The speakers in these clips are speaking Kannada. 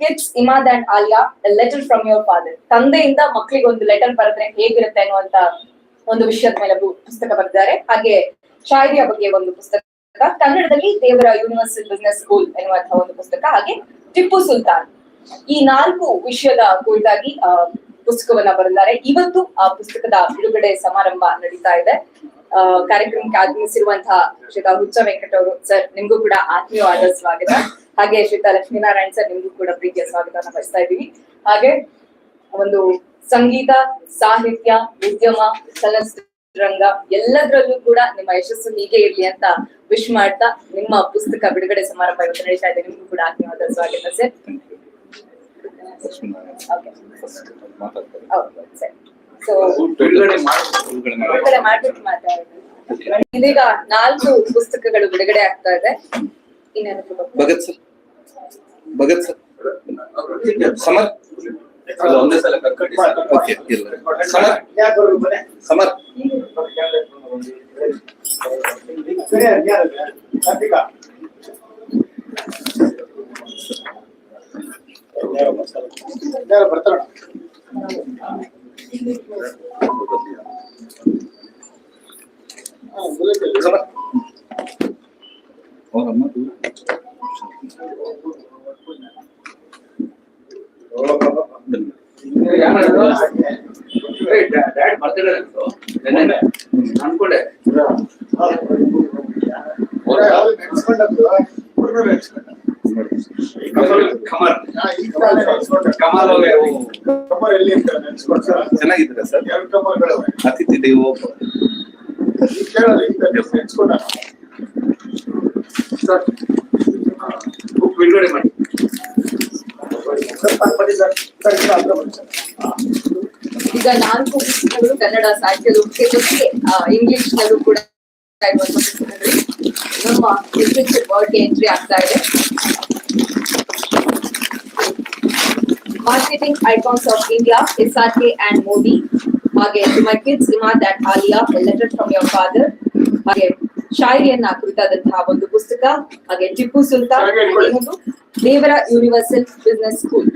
Kids Imad and Aliya letter from your father ತಂದೆಯಿಂದ ಮಕ್ಕಳಿಗೆ ಒಂದು ಲೆಟರ್ ಬರೆದ್ರೆ ಹೇಗಿರುತ್ತೆ ಅನ್ನುವಂತ ಒಂದು ವಿಷಯದ ಮೇಲೆ ಪುಸ್ತಕ ಬರೆದಿದ್ದಾರೆ. ಹಾಗೆ ಶಾಯರಿಯ ಬಗ್ಗೆ ಒಂದು ಪುಸ್ತಕ. ಕನ್ನಡದಲ್ಲಿ ದೇವರ ಯೂನಿವರ್ಸಲ್ ಬಿಸ್ನೆಸ್ ಸ್ಕೂಲ್ ಎನ್ನುವಂತಹ ಒಂದು ಪುಸ್ತಕ. ಹಾಗೆ ಟಿಪ್ಪು ಸುಲ್ತಾನ್. ಈ ನಾಲ್ಕು ವಿಷಯದ ಕುರಿತಾಗಿ ಪುಸ್ತಕವನ್ನ ಬರೆದಿದ್ದಾರೆ. ಇವತ್ತು ಆ ಪುಸ್ತಕದ ಬಿಡುಗಡೆ ಸಮಾರಂಭ ನಡೀತಾ ಇದೆ. ಕಾರ್ಯಕ್ರಮಕ್ಕೆ ಆಗಮಿಸಿರುವಂತಹ ಶ್ರೀ ಹುಚ್ಚ ವೆಂಕಟ ಅವರು ಸರ್, ನಿಮ್ಗೂ ಕೂಡ ಆತ್ಮೀಯವಾದ ಸ್ವಾಗತ. ಹಾಗೆ ಶ್ರೀತ ಲಕ್ಷ್ಮೀನಾರಾಯಣ್ ಸರ್ ನಿಮ್ಗೂ ಕೂಡ ಪ್ರೀತಿಯ ಸ್ವಾಗತವನ್ನು ಬಯಸ್ತಾ ಇದ್ದೀವಿ ಹಾಗೆ ಒಂದು ಸಂಗೀತ ಸಾಹಿತ್ಯ ಉದ್ಯಮ ಚಲನಚಿತ್ರರಂಗ ಎಲ್ಲದರಲ್ಲೂ ಕೂಡ ನಿಮ್ಮ ಯಶಸ್ಸು ಹೀಗೆ ಇರ್ಲಿ ಅಂತ ವಿಶ್ ಮಾಡ್ತಾ ನಿಮ್ಮ ಪುಸ್ತಕ ಬಿಡುಗಡೆ ಸಮಾರಂಭ ಇವತ್ತು ನಡೀತಾ ಇದೆ. ನಿಮ್ಗೂ ಕೂಡ ಆತ್ಮೀಯವಾದ ಸ್ವಾಗತ ಸರ್. ಬಿಡುಗಡೆ ಮಾಡಿ ಬಿಡುಗಡೆ ಮಾಡ್ಬಿಟ್ಟು ಮಾತಾಡೋದು ಇದೀಗ ನಾಲ್ಕು ಪುಸ್ತಕಗಳು ಬಿಡುಗಡೆ ಆಗ್ತಾ ಇದೆ. ಇನ್ನೇನು ಭಗತ್ ಸರ್ ಭಗತ್ ಸರ್ ಸಮರ್ ಅಲ್ಲ, ಒಂದೇ ಸಲ ಕಟ್ಟಿ ಓಕೆ ಇಲ್ಲ ಸಮರ್ ಸಮರ್ ಸಮರ್ ಅವರಮ್ಮ ದೂರ ಬನ್ನಿ. ಡ್ಯಾಡ್ ಬರ್ತಿದ್ದಾರೆ ಅನ್ಕೊಂಡೆ ಕಮಲ್ ಕಮಲ್. ಚೆನ್ನಾಗಿದ್ದೀರಾ ಸರ್ ಅತಿಥಿ ದೇವೋ. ಸರ್ ಬುಕ್ ಬಿಡುಗಡೆ ಮಾಡಿ ಈಗ ನಾಲ್ಕು ಪುಸ್ತಕಗಳು ಕನ್ನಡ ಸಾಹಿತ್ಯದ ಜೊತೆಗೆ ಇಂಗ್ಲಿಷ್ ನಲ್ಲೂ ಕೂಡ ಇರುವಂತ ಪುಸ್ತಕಗಳು ನಮ್ಮ ಲಿಟ್ರೇಚರ್ ವರ್ಡ್ಗೆ ಎಂಟ್ರಿ ಆಗ್ತಾ ಇದೆ. Marketing icons of India S R K and Modi ಹಾಗೆ my kids Imad and Aliya letter from your father ಹಾಗೆ ಶಾಯರಿಯನ್ನ ಕುರಿತಾದಂತಹ ಒಂದು ಪುಸ್ತಕ ಹಾಗೆ ಟಿಪ್ಪು ಸುಲ್ತಾನ್ ದೇವರ ಯೂನಿವರ್ಸಲ್ ಬಿಸ್ನೆಸ್ ಸ್ಕೂಲ್.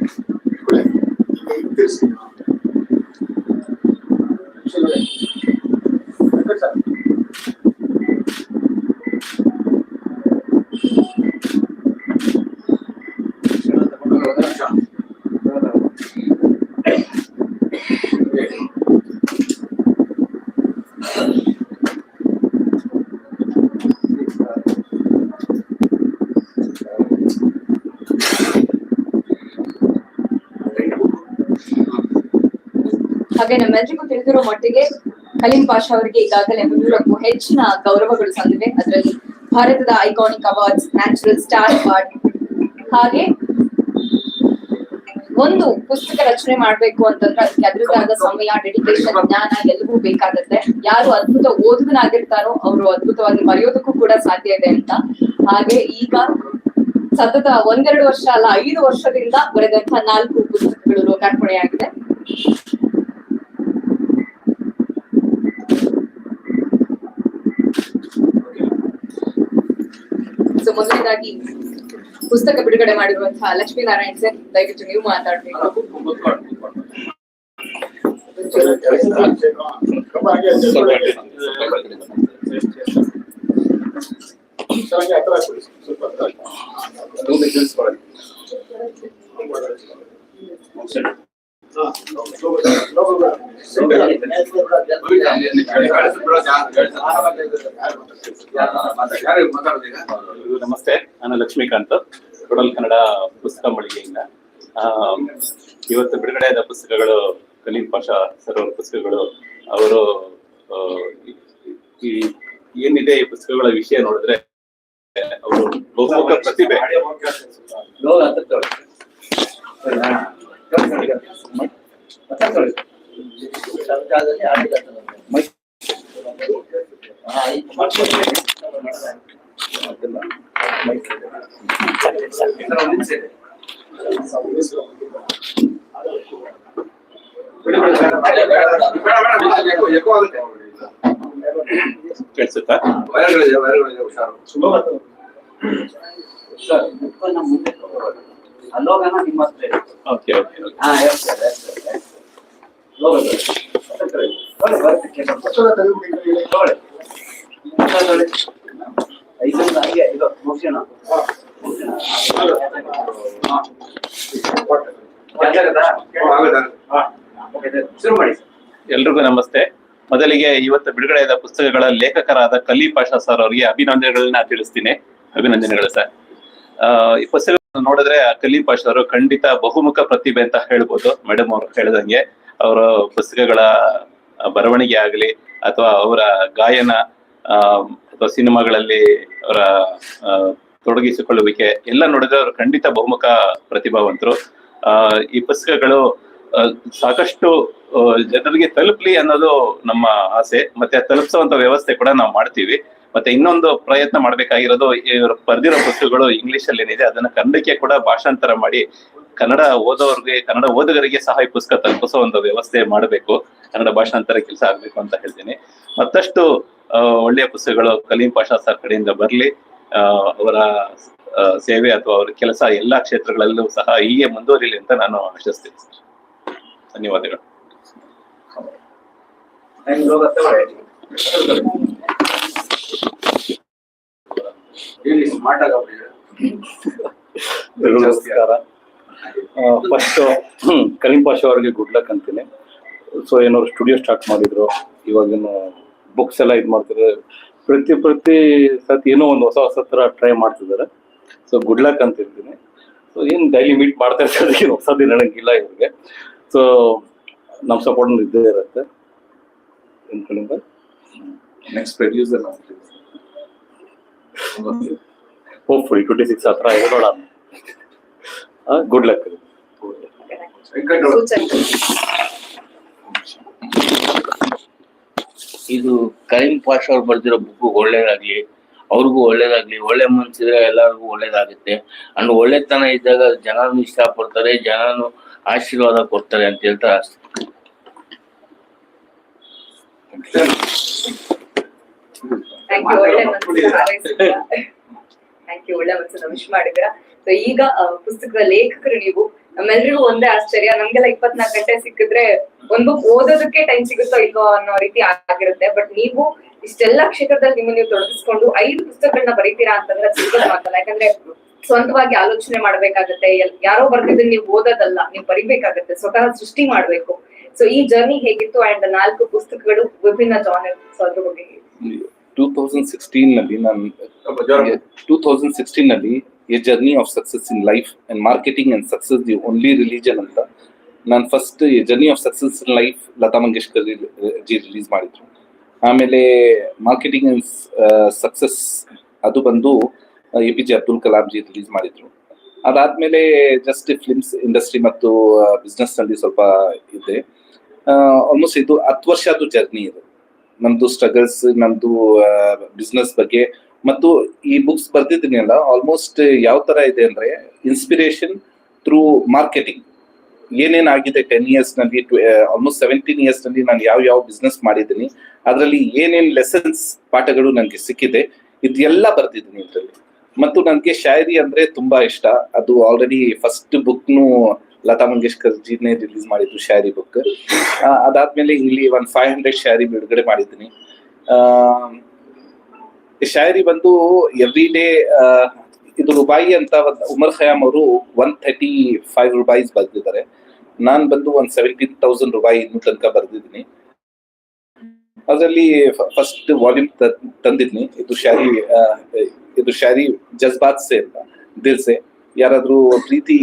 ಹಾಗೆ ನಮ್ಮೆಲ್ರಿಗೂ ತಿಳಿದಿರೋ ಮಟ್ಟಿಗೆ ಕಲೀಂ ಪಾಷಾ ಅವರಿಗೆ ಈಗಾಗಲೇ ಮುನ್ನೂರಕ್ಕೂ ಹೆಚ್ಚಿನ ಗೌರವಗಳು ಸಂದಿವೆ. ಅದರಲ್ಲಿ ಭಾರತದ iconic awards, natural star award ಹಾಗೆ ಒಂದು ಪುಸ್ತಕ ರಚನೆ ಮಾಡ್ಬೇಕು ಅಂತಂದ್ರೆ ಅದಕ್ಕೆ ಅದರದಾದ ಸಮಯ ಡೆಡಿಕೇಶನ್ ಜ್ಞಾನ ಎಲ್ಲವೂ ಬೇಕಾಗತ್ತೆ. ಯಾರು ಅದ್ಭುತ ಓದುಗನಾಗಿರ್ತಾರೋ ಅವರು ಅದ್ಭುತವಾಗಿ ಬರೆಯೋದಕ್ಕೂ ಕೂಡ ಸಾಧ್ಯ ಇದೆ ಅಂತ. ಹಾಗೆ ಈಗ ಸತತ ಒಂದೆರಡು ವರ್ಷ ಅಲ್ಲ, ಐದು ವರ್ಷದಿಂದ ಬರೆದಂತಹ ನಾಲ್ಕು ಪುಸ್ತಕಗಳು ಲೋಕಾರ್ಪಣೆಯಾಗಿದೆ. ಸೊ ಮೊದಲನೇದಾಗಿ ಪುಸ್ತಕ ಬಿಡುಗಡೆ ಮಾಡಿರುವಂತಹ ಲಕ್ಷ್ಮೀನಾರಾಯಣ್ ಸರ್ ದಯವಿಟ್ಟು ನೀವು ಮಾತಾಡ್ಬೇಕು ಕೂತ್ಕೊಂಡು, ನಮಸ್ತೆ, ನಾನು ಲಕ್ಷ್ಮೀಕಾಂತ್, ಕೊಡಲ್ ಕನ್ನಡ ಪುಸ್ತಕ ಮಳಿಗೆಯಿಂದ. ಇವತ್ತು ಬಿಡುಗಡೆಯಾದ ಪುಸ್ತಕಗಳು ಕಲೀಂ ಪಾಷಾ ಸರ್ ಅವರ ಪುಸ್ತಕಗಳು, ಅವರು ಈ, ಏನಿದೆ ಈ ಪುಸ್ತಕಗಳ ವಿಷಯ ನೋಡಿದ್ರೆ ಅವರು ಬಹುಮುಖ ಪ್ರತಿಭೆ. ಲೋಗ ಅಂತ ತಗೊಳ್ಳಿ. ಸರಿನಾ? ಕಳ್ಸಿ ಈಗ. ಮತ್ತೆ ತಗೊಳ್ಳಿ. ಮೈಕ್. ಹಾ, ಈ ಮಾಡ್ಕೊಳ್ಳಿ. ಅದೆಲ್ಲ. ಮೈಕ್. ಈ ತರ ಒಂದು ನಿಮಿಷ ಇದೆ. ಬಿಡಿ, ಬಿಡಿ, ಬೇಡ, ಬೇಡ, ಬೇಡ, ಬೇಡ, ಬೇಡ, ಬೇಡ, ಎಕೋ- ಎಕೋ ಆಗುತ್ತೆ. ಕೇಳಿಸುತ್ತಾ ವೈರ್ಗಳಿದೆ, ವೈರ್ಗಳಿದೆ, ಹುಷಾರು. ಸರ್, ಬುಕ್ಕನ್ನ ಮುಂದೆ ತಗೊಳ್ಳಿ. ಅಲ್ಲೋಗನ ನಿಮ್ಮ ಹತ್ರ ಇದೆ. ಓಕೆ ಓಕೆ ಓಕೆ ಹಾ ಹೇಳ್ತಾರೆ ಎಲ್ರಿಗೂ ನಮಸ್ತೆ. ಮೊದಲಿಗೆ ಇವತ್ತು ಬಿಡುಗಡೆಯಾದ ಪುಸ್ತಕಗಳ ಲೇಖಕರಾದ ಕಲಿ ಪಾಷಾ ಸರ್ ಅವರಿಗೆ ಅಭಿನಂದನೆಗಳನ್ನ ತಿಳಿಸ್ತೀನಿ. ಅಭಿನಂದನೆಗಳು ಸರ್ ಈ ಪುಸ್ತಕ ನೋಡಿದ್ರೆ ಕಲಿ ಪಾಷಾ ಅವರು ಖಂಡಿತ ಬಹುಮುಖ ಪ್ರತಿಭೆ ಅಂತ ಹೇಳ್ಬೋದು. ಮೇಡಮ್ ಅವರು ಹೇಳಿದಂಗೆ. ಅವರ ಪುಸ್ತಕಗಳ ಬರವಣಿಗೆ ಆಗಲಿ ಅಥವಾ ಅವರ ಗಾಯನ ಅಥವಾ ಸಿನಿಮಾಗಳಲ್ಲಿ ಅವರ ತೊಡಗಿಸಿಕೊಳ್ಳುವಿಕೆ ಎಲ್ಲ ನೋಡಿದ್ರೆ ಅವರು ಖಂಡಿತ ಬಹುಮುಖ ಪ್ರತಿಭಾವಂತರು. ಈ ಪುಸ್ತಕಗಳು ಸಾಕಷ್ಟು ಜನರಿಗೆ ತಲುಪಲಿ ಅನ್ನೋದು ನಮ್ಮ ಆಸೆ. ಮತ್ತೆ ತಲುಪಿಸುವಂತ ವ್ಯವಸ್ಥೆ ಕೂಡ ನಾವು ಮಾಡ್ತೀವಿ. ಮತ್ತೆ ಇನ್ನೊಂದು ಪ್ರಯತ್ನ ಮಾಡ್ಬೇಕಾಗಿರೋದು ಇವರು ಬರ್ದಿರೋ ಪುಸ್ತಕಗಳು ಇಂಗ್ಲಿಷ್ ಅಲ್ಲಿ ಏನಿದೆ ಅದನ್ನ ಕನ್ನಡಕ್ಕೆ ಕೂಡ ಭಾಷಾಂತರ ಮಾಡಿ ಕನ್ನಡ ಓದೋರ್ಗೆ ಕನ್ನಡ ಓದುಗರಿಗೆ ಸಹ ಈ ಪುಸ್ತಕ ತಲುಪಿಸೋ ಒಂದು ವ್ಯವಸ್ಥೆ ಮಾಡಬೇಕು. ಕನ್ನಡ ಭಾಷಾಂತರ ಕೆಲಸ ಆಗ್ಬೇಕು ಅಂತ ಹೇಳ್ತೀನಿ. ಮತ್ತಷ್ಟು ಒಳ್ಳೆಯ ಪುಸ್ತಕಗಳು ಕಲೀಂ ಪಾಷಾ ಸರ್ ಕಡೆಯಿಂದ ಬರಲಿ. ಅವರ ಸೇವೆ ಅಥವಾ ಅವರ ಕೆಲಸ ಎಲ್ಲಾ ಕ್ಷೇತ್ರಗಳಲ್ಲೂ ಸಹ ಹೀಗೆ ಮುಂದುವರಿಲಿ ಅಂತ ನಾನು ಆಶಿಸ್ತೀನಿ ಸರ್. ಧನ್ಯವಾದಗಳು. ನಮಸ್ಕಾರ. ಫಸ್ಟ್ ಕರೀಂ ಪಾಷಾ ಅವರಿಗೆ ಗುಡ್ ಲಕ್ ಅಂತೀನಿ. ಸೊ ಏನಾದ್ರು ಸ್ಟುಡಿಯೋ ಸ್ಟಾರ್ಟ್ ಮಾಡಿದ್ರು. ಇವಾಗಿನ ಬುಕ್ಸ್ ಎಲ್ಲ ಇದು ಮಾಡ್ತಿದ್ದಾರೆ ಪ್ರತಿ ಪ್ರತಿ ಸತಿ ಏನೋ ಒಂದು ಹೊಸ ಹೊಸ ಥರ ಟ್ರೈ ಮಾಡ್ತಿದ್ದಾರೆ ಸೊ ಗುಡ್ ಲಕ್ ಅಂತ ಇರ್ತೀನಿ ಸೊ ಏನು ಡೈಲಿ ಮೀಟ್ ಮಾಡ್ತಾ ಇರ್ತಾರೆ ಏನು ಹೊಸದು ಹೇಳಂಗಿಲ್ಲ ಇವ್ರಿಗೆ. ಸೊ ನಮ್ಮ ಸಪೋರ್ಟ್ ಇದ್ದೇ ಇರುತ್ತೆ. ನಿಮ್ಮ ಕಡೆಯಿಂದ next producer hopeful twenty six ಹತ್ರ ಹೇಳೋಣ. ಗುಡ್ ಲಕ್ ಇದು ಕರೀಂ ಪಾಷ ಅವ್ರು ಬರ್ದಿರೋ ಬುಕ್ ಒಳ್ಳೇದಾಗ್ಲಿ ಅವ್ರಿಗೂ ಒಳ್ಳೇದಾಗ್ಲಿ ಒಳ್ಳೆ ಮನ್ಸಿದ್ರೆ ಎಲ್ಲರಿಗೂ ಒಳ್ಳೇದಾಗುತ್ತೆ. ಅಂಡ್ ಒಳ್ಳೆತನ ಇದ್ದಾಗ ಜನನು ಇಷ್ಟಪಡ್ತಾರೆ ಜನನು ಆಶೀರ್ವಾದ ಕೊಡ್ತಾರೆ ಅಂತ ಹೇಳ್ತಾ ಅಷ್ಟೇ. ಥ್ಯಾಂಕ್ ಯು ಒಳ್ಳೆ ಮನಸ್ಸು ವಿಶ್ ಮಾಡಿದ್ರ? ಸೊ ಈಗ ಪುಸ್ತಕದ ಲೇಖಕರು ನೀವು ನಮ್ಮೆಲ್ರಿಗೂ ಒಂದೇ ಆಶ್ಚರ್ಯ. ನಮ್ಗೆಲ್ಲ ಇಪ್ಪತ್ನಾಲ್ಕು ಗಂಟೆ ಸಿಕ್ಕಿದ್ರೆ ಒಂದು ಬುಕ್ ಓದೋದಕ್ಕೆ ಟೈಮ್ ಸಿಗುತ್ತೋ ಇಲ್ವೋ ಅನ್ನೋ ರೀತಿ ಆಗಿರುತ್ತೆ. ಬಟ್ ನೀವು ಇಷ್ಟೆಲ್ಲ ಕ್ಷೇತ್ರದಲ್ಲಿ ನಿಮ್ಮ ನೀವು ತೊಡಗಿಸ್ಕೊಂಡು ಐದು ಪುಸ್ತಕಗಳನ್ನ ಬರೀತೀರಾ ಅಂತಂದ್ರೆ ಸಿಗೋದ್ ಮಾತಲ್ಲ. ಯಾಕಂದ್ರೆ ಸ್ವಂತವಾಗಿ ಆಲೋಚನೆ ಮಾಡ್ಬೇಕಾಗತ್ತೆ. ಎಲ್- ಯಾರೋ ಬರ್ತಿದ್ರೆ ನೀವು ಓದೋದಲ್ಲ ನೀವು ಬರಿಬೇಕಾಗತ್ತೆ. ಸ್ವತಃ ಸೃಷ್ಟಿ ಮಾಡ್ಬೇಕು. ಸೊ ಈ ಜರ್ನಿ ಹೇಗಿತ್ತು ಅಂಡ್ ನಾಲ್ಕು ಪುಸ್ತಕಗಳು ವಿಭಿನ್ನ ಜಾನರ್ ಸೊ ಅದ್ರ ಬಗ್ಗೆ. ಟೂ ತೌಸಂಡ್ ಸಿಕ್ಸ್ಟೀನ್ನಲ್ಲಿ ನಾನು two thousand ಸಿಕ್ಸ್ಟೀನ್ನಲ್ಲಿ a journey of success in life and marketing and success the only religion ಅಂತ ನಾನು first journey of success in life Lata Mangeshkar ji release ಮಾಡಿದ್ರು. ಆಮೇಲೆ ಮಾರ್ಕೆಟಿಂಗ್ ಅಂಡ್ ಸಕ್ಸಸ್ ಅದು ಬಂದು A P J Abdul Kalam ji release ಮಾಡಿದ್ರು. ಅದಾದ್ಮೇಲೆ ಜಸ್ಟ್ ಫಿಲ್ಮ್ಸ್ ಇಂಡಸ್ಟ್ರಿ ಮತ್ತು ಬಿಸ್ನೆಸ್ನಲ್ಲಿ ಸ್ವಲ್ಪ ಇದೆ. ಆಲ್ಮೋಸ್ಟ್ ಇದು ಹತ್ತು ವರ್ಷ ಅದು ಜರ್ನಿ ಇದು. ನಮ್ದು ಸ್ಟ್ರಗಲ್ಸ್ ನಮ್ದು ಬಿಸ್ನೆಸ್ ಬಗ್ಗೆ ಮತ್ತು ಈ ಬುಕ್ಸ್ ಬರ್ದಿದ್ದೀನಿ ಅಲ್ಲ ಆಲ್ಮೋಸ್ಟ್ ಯಾವ ತರ ಇದೆ ಅಂದ್ರೆ ಇನ್ಸ್ಪಿರೇಷನ್ ಥ್ರೂ ಮಾರ್ಕೆಟಿಂಗ್ ಏನೇನ್ ಆಗಿದೆ ಟೆನ್ ಇಯರ್ಸ್ನಲ್ಲಿ ಆಲ್ಮೋಸ್ಟ್ ಸೆವೆಂಟೀನ್ ಇಯರ್ಸ್ನಲ್ಲಿ ನಾನು ಯಾವ ಯಾವ ಬಿಸ್ನೆಸ್ ಮಾಡಿದ್ದೀನಿ, ಅದರಲ್ಲಿ ಏನೇನ್ ಲೆಸನ್ಸ್ ಪಾಠಗಳು ನನಗೆ ಸಿಕ್ಕಿದೆ, ಇದೆಲ್ಲ ಬರ್ದಿದ್ದೀನಿ ಇದರಲ್ಲಿ. ಮತ್ತು ನನಗೆ ಶಾಯರಿ ಅಂದ್ರೆ ತುಂಬಾ ಇಷ್ಟ. ಅದು ಆಲ್ರೆಡಿ ಫಸ್ಟ್ ಬುಕ್ನು ಲತಾ ಮಂಗೇಶ್ಕರ್ ಜಿನೇ ರಿಲೀಸ್ ಮಾಡಿದ್ರು ಶಾಯರಿ ಬುಕ್ ಅದಾದ್ಮೇಲೆ ಇಲ್ಲಿ ಒಂದು ಫೈವ್ ಹಂಡ್ರೆಡ್ ಶಾಯರಿ ಬಿಡುಗಡೆ ಮಾಡಿದ್ದೀನಿ. ಶಾಯರಿ ಬಂದು ಎವ್ರಿ ಡೇ ಇದು ರುಬಾಯಿ ಅಂತ ಉಮರ್ ಖಯಾಮ್ ಅವರು ಒನ್ ಥರ್ಟಿ ಫೈವ್ ರುಬಾಯಿಸ್ ಬರೆದಿದ್ದಾರೆ. ನಾನ್ ಬಂದು ಒಂದ್ ಸೆವೆಂಟೀನ್ ತೌಸಂಡ್ ರೂಪಾಯಿ ಇನ್ನು ತನಕ ಬರೆದಿದ್ದೀನಿ. ಅದರಲ್ಲಿ ಫಸ್ಟ್ ವಾಲ್ಯೂಮ್ ತಂದಿದ್ನಿ. ಇದು ಶಾರಿ ಇದು ಶಾರಿ ಜಜ್ಬಾತ್ ಸೆ ಅಂತ ದಿಲ್ಸೆ ಯಾರಾದ್ರೂ ಪ್ರೀತಿ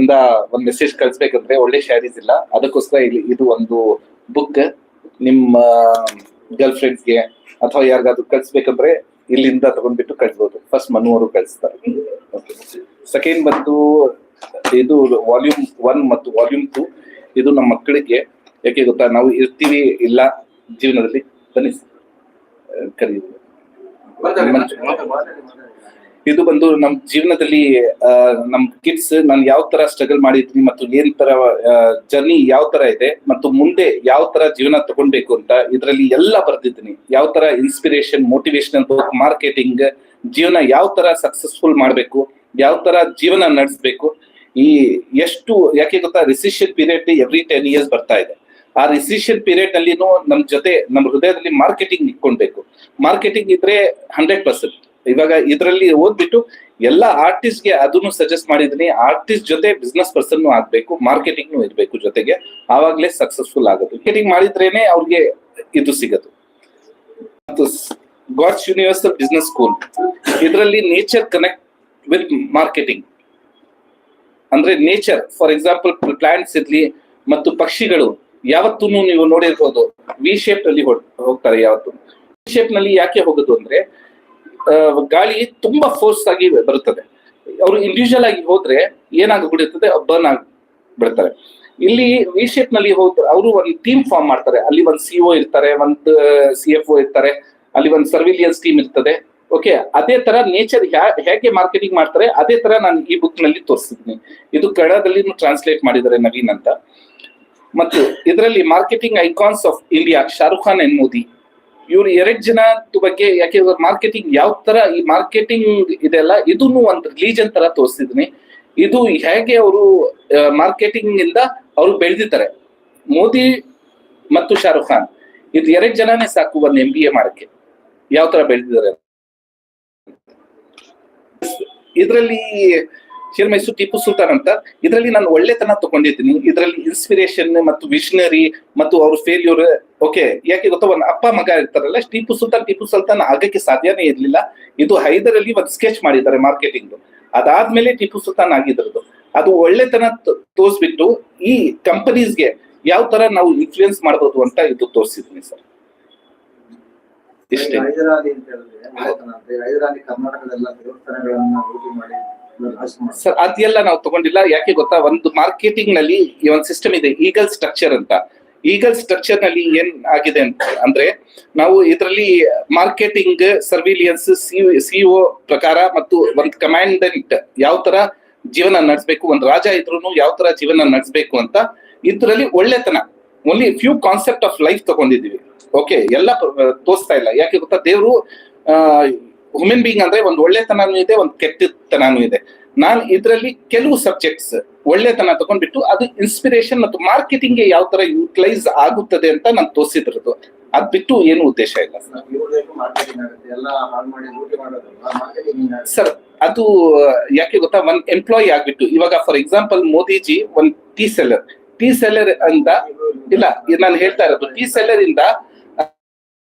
ಇಂದ ಒಂದ್ ಮೆಸೇಜ್ ಕಳಿಸ್ಬೇಕಂದ್ರೆ ಒಳ್ಳೆ ಶಾರೀಸ್ ಇಲ್ಲ. ಅದಕ್ಕೋಸ್ಕರ ಇಲ್ಲಿ ಇದು ಒಂದು ಬುಕ್ ನಿಮ್ಮ ಗರ್ಲ್ ಫ್ರೆಂಡ್ಸ್ಗೆ ಅಥವಾ ಯಾರಿಗಾದ್ರೂ ಕಳಿಸ್ಬೇಕಂದ್ರೆ ಇಲ್ಲಿಂದ ತಗೊಂಡ್ಬಿಟ್ಟು ಕಳಿಸ್ಬೋದು. ಫಸ್ಟ್ ಮನು ಅವರು ಕಳಿಸ್ತಾರೆ. ಸೆಕೆಂಡ್ ಬಂದು ಇದು ವಾಲ್ಯೂಮ್ ಒನ್ ಮತ್ತು ವಾಲ್ಯೂಮ್ ಟು ಇದು ನಮ್ಮ ಮಕ್ಕಳಿಗೆ ಯಾಕೆ ಗೊತ್ತಾ? ನಾವು ಇರ್ತೀವಿ ಇಲ್ಲ ಜೀವನದಲ್ಲಿ ಬನ್ನಿ ಕರೀದು ಇದು ಬಂದು ನಮ್ ಜೀವನದಲ್ಲಿ ನಮ್ ಕಿಡ್ಸ್ ನಾನು ಯಾವ ತರ ಸ್ಟ್ರಗಲ್ ಮಾಡಿದ್ದೀನಿ ಮತ್ತು ಏನ್ ತರ ಜರ್ನಿ ಯಾವ ತರ ಇದೆ ಮತ್ತು ಮುಂದೆ ಯಾವ ತರ ಜೀವನ ತಗೊಳ್ಬೇಕು ಅಂತ ಇದರಲ್ಲಿ ಎಲ್ಲ ಬರ್ದಿದ್ದೀನಿ. ಯಾವ ತರ ಇನ್ಸ್ಪಿರೇಷನ್ ಮೋಟಿವೇಶನಲ್ ಬುಕ್ ಮಾರ್ಕೆಟಿಂಗ್ ಜೀವನ ಯಾವ ತರ ಸಕ್ಸಸ್ಫುಲ್ ಮಾಡ್ಬೇಕು, ಯಾವ ತರ ಜೀವನ ನಡೆಸ್ಬೇಕು, ಈ ಎಷ್ಟು, ಯಾಕೆ ಗೊತ್ತಾ recession period every ten years ಬರ್ತಾ ಇದೆ. ಆ ರಿಸಿಷನ್ ಪೀರಿಯಡ್ ನಲ್ಲಿನೂ ನಮ್ ಜೊತೆ ನಮ್ಮ ಹೃದಯದಲ್ಲಿ ಮಾರ್ಕೆಟಿಂಗ್ ಇಟ್ಕೊಳ್ಬೇಕು. ಮಾರ್ಕೆಟಿಂಗ್ ಇದ್ರೆ ಹಂಡ್ರೆಡ್ ಪರ್ಸೆಂಟ್ ಇವಾಗ ಇದರಲ್ಲಿ ಓದ್ಬಿಟ್ಟು ಎಲ್ಲ ಆರ್ಟಿಸ್ಟ್ಗೆ ಅದನ್ನು ಸಜೆಸ್ಟ್ ಮಾಡಿದೀನಿ ಆರ್ಟಿಸ್ಟ್ ಜೊತೆ ಬಿಸ್ನೆಸ್ ಪರ್ಸನ್ ಆಗ್ಬೇಕು ಮಾರ್ಕೆಟಿಂಗ್ ಇರಬೇಕು ಜೊತೆಗೆ. ಆವಾಗಲೇ ಸಕ್ಸಸ್ಫುಲ್ ಆಗೋದು. ಮಾರ್ಕೆಟಿಂಗ್ ಮಾಡಿದ್ರೇನೆ ಅವ್ರಿಗೆ ಇದು ಸಿಗದು. ಮತ್ತು ಗಾಡ್ಸ್ ಯೂನಿವರ್ಸಲ್ ಬಿಸ್ನೆಸ್ ಸ್ಕೂಲ್ ಇದರಲ್ಲಿ ನೇಚರ್ ಕನೆಕ್ಟ್ ವಿತ್ ಮಾರ್ಕೆಟಿಂಗ್ ಅಂದ್ರೆ ನೇಚರ್ ಫಾರ್ ಎಕ್ಸಾಂಪಲ್ ಪ್ಲಾಂಟ್ಸ್ ಇರ್ಲಿ ಮತ್ತು ಪಕ್ಷಿಗಳು ಯಾವತ್ತೂ ನೀವು ನೋಡಿರ್ಬೋದು. ವಿ ಶೇಪ್ನಲ್ಲಿ ಹೋಗ್ತಾರೆ ಯಾವತ್ತು ವಿ ಶೇಪ್ನಲ್ಲಿ ಯಾಕೆ ಹೋಗೋದು ಅಂದ್ರೆ ಗಾಳಿ ತುಂಬಾ ಫೋರ್ಸ್ ಆಗಿ ಬರುತ್ತದೆ. ಅವರು ಇಂಡಿವಿಜುವಲ್ ಆಗಿ ಹೋದ್ರೆ ಏನಾಗ್ಬಿಡುತ್ತದೆ ಬರ್ನ್ ಆಗಿ ಬಿಡ್ತಾರೆ ಇಲ್ಲಿ ವಿ ಶೇಪ್ನಲ್ಲಿ ಹೋದ್ರೆ ಅವರು ಒಂದು ಟೀಮ್ ಫಾರ್ಮ್ ಮಾಡ್ತಾರೆ. ಅಲ್ಲಿ ಒಂದು ಸಿಒ ಇರ್ತಾರೆ, ಒಂದು ಸಿ ಎಫ್ ಒ ಇರ್ತಾರೆ, ಅಲ್ಲಿ ಒಂದು ಸರ್ವಿಲಿಯನ್ಸ್ ಟೀಮ್ ಇರ್ತದೆ. ಓಕೆ ಅದೇ ತರ ನೇಚರ್ ಹೇಗೆ ಮಾರ್ಕೆಟಿಂಗ್ ಮಾಡ್ತಾರೆ, ಅದೇ ತರ ನಾನು ಈ ಬುಕ್ನಲ್ಲಿ ತೋರಿಸಿದ್ದೀನಿ. ಇದು ಕನ್ನಡದಲ್ಲಿ ಟ್ರಾನ್ಸ್ಲೇಟ್ ಮಾಡಿದ್ದಾರೆ ನವೀನ್ ಅಂತ. ಮತ್ತು ಇದರಲ್ಲಿ marketing icons of India Shahrukh Khan and Modi ಇವ್ರು ಎರಡ್ ಜನ ಬಗ್ಗೆ, ಯಾಕೆ ಮಾರ್ಕೆಟಿಂಗ್ ಯಾವ ತರ ಈ ಮಾರ್ಕೆಟಿಂಗ್ ಇದೆಲ್ಲ ಇದನ್ನು ಒಂದ್ ರಿಲೀಜನ್ ತರ ತೋರಿಸಿದ್ನಿ. ಇದು ಹೇಗೆ ಅವರು ಮಾರ್ಕೆಟಿಂಗ್ ಇಂದ ಅವರು ಬೆಳೆದಿದ್ದಾರೆ. ಮೋದಿ ಮತ್ತು ಶಾರುಖ್ ಖಾನ್, ಇದು ಎರಡ್ ಜನನೇ ಸಾಕು ಒಂದು ಎಂ ಬಿ ಎ ಮಾಡಕ್ಕೆ. ಯಾವ ತರ ಬೆಳೆದಿದ್ದಾರೆ ಇದರಲ್ಲಿ ಶಿರ್ಮೈಸು ಟಿಪ್ಪು ಸುಲ್ತಾನ್ ಅಂತ, ಇದರಲ್ಲಿ ನಾನು ಒಳ್ಳೆತನ ತಗೊಂಡಿದ್ದೀನಿ. ಇದರಲ್ಲಿ ಇನ್ಸ್ಪಿರೇಷನ್ ಮತ್ತು ವಿಷನರಿ ಮತ್ತು ಅವ್ರ ಫೇಲ್ಯೂರ್ ಓಕೆ ಯಾಕೆ ಗೊತ್ತಾ? ಒಂದು ಅಪ್ಪ ಮಗ ಇರ್ತಾರಲ್ಲ, ಟಿಪ್ಪು ಸುಲ್ತಾನ್ ಟಿಪ್ಪು ಸುಲ್ತಾನ್ ಆಗಕ್ಕೆ ಸಾಧ್ಯನೇ ಇರಲಿಲ್ಲ. ಇದು ಹೈದರಲ್ಲಿ ಒಂದು ಸ್ಕೆಚ್ ಮಾಡಿದ್ದಾರೆ ಮಾರ್ಕೆಟಿಂಗ್ ಅದಾದ್ಮೇಲೆ ಟಿಪ್ಪು ಸುಲ್ತಾನ್ ಆಗಿದ್ರದ್ದು ಅದು ಒಳ್ಳೆತನ ತೋರಿಸ್ಬಿಟ್ಟು ಈ ಕಂಪನೀಸ್ಗೆ ಯಾವ ತರ ನಾವು ಇನ್ಫ್ಲೂಯೆನ್ಸ್ ಮಾಡಬಹುದು ಅಂತ ಇದು ತೋರಿಸಿದ್ದೀನಿ ಸರ್. ಇಷ್ಟೇ. ಕರ್ನಾಟಕದೆಲ್ಲ ದೇವಸ್ಥಾನಗಳನ್ನ ಮಾಡಿ. ಸರ್ ಅದೆಲ್ಲ ನಾವು ತಗೊಂಡಿಲ್ಲ. ಯಾಕೆ ಗೊತ್ತಾ? ಒಂದು ಮಾರ್ಕೆಟಿಂಗ್ನಲ್ಲಿ ಈ ಒಂದು ಸಿಸ್ಟಮ್ ಇದೆ, ಈಗಲ್ ಸ್ಟ್ರಕ್ಚರ್ ಅಂತ. ಈಗಲ್ ಸ್ಟ್ರಕ್ಚರ್ನಲ್ಲಿ ಏನ್ ಆಗಿದೆ ಅಂತ ಅಂದ್ರೆ, ನಾವು ಇದರಲ್ಲಿ ಮಾರ್ಕೆಟಿಂಗ್ ಸರ್ವಿಲಿಯನ್ಸ್ ಸಿಇಒ ಪ್ರಕಾರ ಮತ್ತು ಒಂದು ಕಮಾಂಡೆಂಟ್ ಯಾವ ತರ ಜೀವನ ನಡೆಸಬೇಕು, ಒಂದು ರಾಜ ಇದ್ರು ಯಾವ ತರ ಜೀವನ ನಡೆಸಬೇಕು ಅಂತ, ಇದರಲ್ಲಿ ಒಳ್ಳೆತನ. Only few concept of life ತಗೊಂಡಿದೀವಿ okay ಎಲ್ಲ ತೋರಿಸ್ತಾ ಇಲ್ಲ. ಯಾಕೆ ಗೊತ್ತಾ? ದೇವರು ಹ್ಯೂಮನ್ ಬೀಯಿಂಗ್ ಅಂದ್ರೆ ಒಂದು ಒಳ್ಳೆತನನೂ ಇದೆ, ಒಂದು ಕೆಟ್ಟತನನೂ ಇದೆ. ನಾನು ಇದರಲ್ಲಿ ಕೆಲವು ಸಬ್ಜೆಕ್ಟ್ಸ್ ಒಳ್ಳೆತನ ತಗೊಂಡ್ಬಿಟ್ಟು ಅದು ಇನ್ಸ್ಪಿರೇಷನ್ ಮತ್ತು ಮಾರ್ಕೆಟಿಂಗ್ ಯಾವ ತರ ಯೂಟಿಲೈಸ್ ಆಗುತ್ತದೆ ಅಂತ ನಾನು ತೋರಿಸಿದ್ರದ್ದು ಅದ್ ಬಿಟ್ಟು ಏನು ಉದ್ದೇಶ ಇಲ್ಲ. ಸರ್ ಅದು, ಯಾಕೆ ಗೊತ್ತಾ? ಒಂದ್ ಎಂಪ್ಲಾಯಿ ಆಗ್ಬಿಟ್ಟು, ಇವಾಗ ಫಾರ್ ಎಕ್ಸಾಂಪಲ್ ಮೋದಿಜಿ ಒಂದ್ ಟಿ ಸೆಲ್ಲರ್ ಟಿ ಸೆಲ್ಲರ್ ಅಂತ ಇಲ್ಲ, ನಾನು ಹೇಳ್ತಾ ಇರೋದು ಟಿ ಸೆಲ್ಲರ್ ಇಂದ